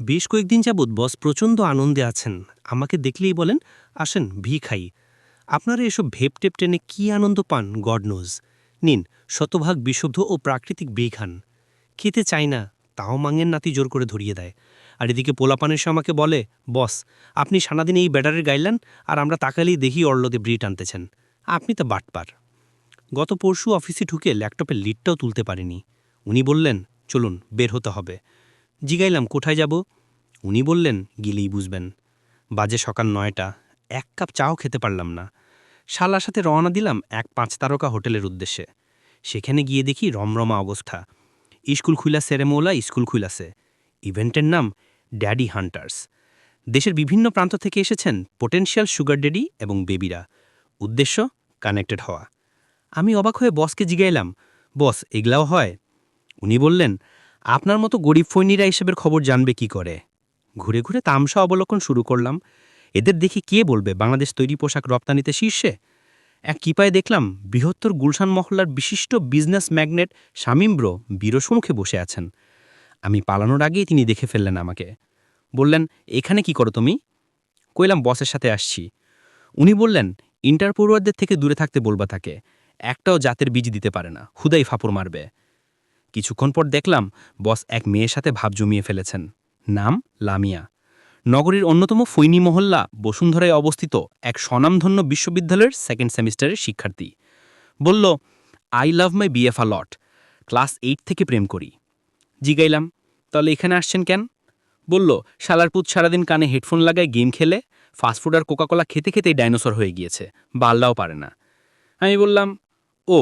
বেশ কয়েকদিন যাবৎ বস প্রচণ্ড আনন্দে আছেন। আমাকে দেখলেই বলেন, আসেন, ভি খাই। আপনারা এসব ভেপ টেপ টেনে কী আনন্দ পান, গড নোজ। নিন, শতভাগ বিশুদ্ধ ও প্রাকৃতিক বে খান। খেতে চাই না, তাও মাঙের নাতি জোর করে ধরিয়ে দেয়। আর এদিকে পোলাপানের সে আমাকে বলে, বস, আপনি সারাদিন এই ব্যাটারের গাইলেন আর আমরা তাকালেই দেখি অর্লদে ব্রিট টানতেছেন আপনি তো বাটপার। গত পরশু অফিসে ঢুকে ল্যাপটপের লিডটাও তুলতে পারিনি। উনি বললেন, চলুন, বের হতে হবে। জিগাইলাম, কোথায় যাব? উনি বললেন, গিলেই বুঝবেন। বাজে সকাল নয়টা, এক কাপ চাও খেতে পারলাম না। শালার সাথে রওনা দিলাম এক পাঁচ তারকা হোটেলের উদ্দেশ্যে। সেখানে গিয়ে দেখি রমরমা অবস্থা। স্কুল খুইলা সেরেমোলা স্কুল খুইলাছে। ইভেন্টের নাম ড্যাডি হান্টার্স। দেশের বিভিন্ন প্রান্ত থেকে এসেছেন পোটেনশিয়াল সুগার ড্যাডি এবং বেবিরা উদ্দেশ্য কানেক্টেড হওয়া। আমি অবাক হয়ে বসকে জিগাইলাম, বস, এগলাও হয়? উনি বললেন আপনার মতো গরিব ফৈনিরা এসবের খবর জানবে কি করে? ঘুরে ঘুরে তামসা অবলোকন শুরু করলাম। এদের দেখি কে বলবে, বাংলাদেশ তৈরি পোশাক রপ্তানিতে শীর্ষে? এক কিপায় দেখলাম, বৃহত্তর গুলশান মহল্লার বিশিষ্ট বিজনেস ম্যাগনেট শামীম ব্রো বিরসমুখে বসে আছেন। আমি পালানোর আগেই তিনি দেখে ফেললেন আমাকে। বললেন, এখানে কি করো তুমি? কইলাম, বসের সাথে আসছি। উনি বললেন ইন্টারপোরোয়ারদের থেকে দূরে থাকতে বলবা তাকে। একটাও জাতের বীজ দিতে পারে না। হুদাই ফাপড় মারবে। কিছুক্ষণ পর দেখলাম বস এক মেয়ের সাথে ভাব জমিয়ে ফেলেছেন। নাম লামিয়া। নগরীর অন্যতম ফৈনী মহল্লা বসুন্ধরায় অবস্থিত এক স্বনামধন্য বিশ্ববিদ্যালয়ের সেকেন্ড সেমিস্টারের শিক্ষার্থী। বলল I love my BF a lot class eight থেকে প্রেম করি। জিগাইলাম, তাহলে এখানে আসছেন কেন? বলল শালারপুত সারাদিন কানে হেডফোন লাগায় গেম খেলে ফাস্টফুড আর কোকাকোলা খেতে খেতেই ডাইনোসর হয়ে গিয়েছে, বাল্লাও পারে না। আমি বললাম, ও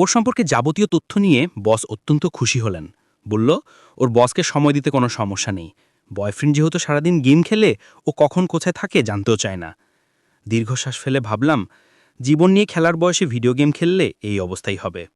ওর সম্পর্কে যাবতীয় তথ্য নিয়ে বস অত্যন্ত খুশি হলেন। বলল, ওর বসকে সময় দিতে কোনো সমস্যা নেই। বয়ফ্রেন্ড যেহেতু সারাদিন গেম খেলে, ও কখন কোথায় থাকে জানতেও চায় না। দীর্ঘশ্বাস ফেলে ভাবলাম, জীবন নিয়ে খেলার বয়সে ভিডিও গেম খেললে এই অবস্থাই হবে।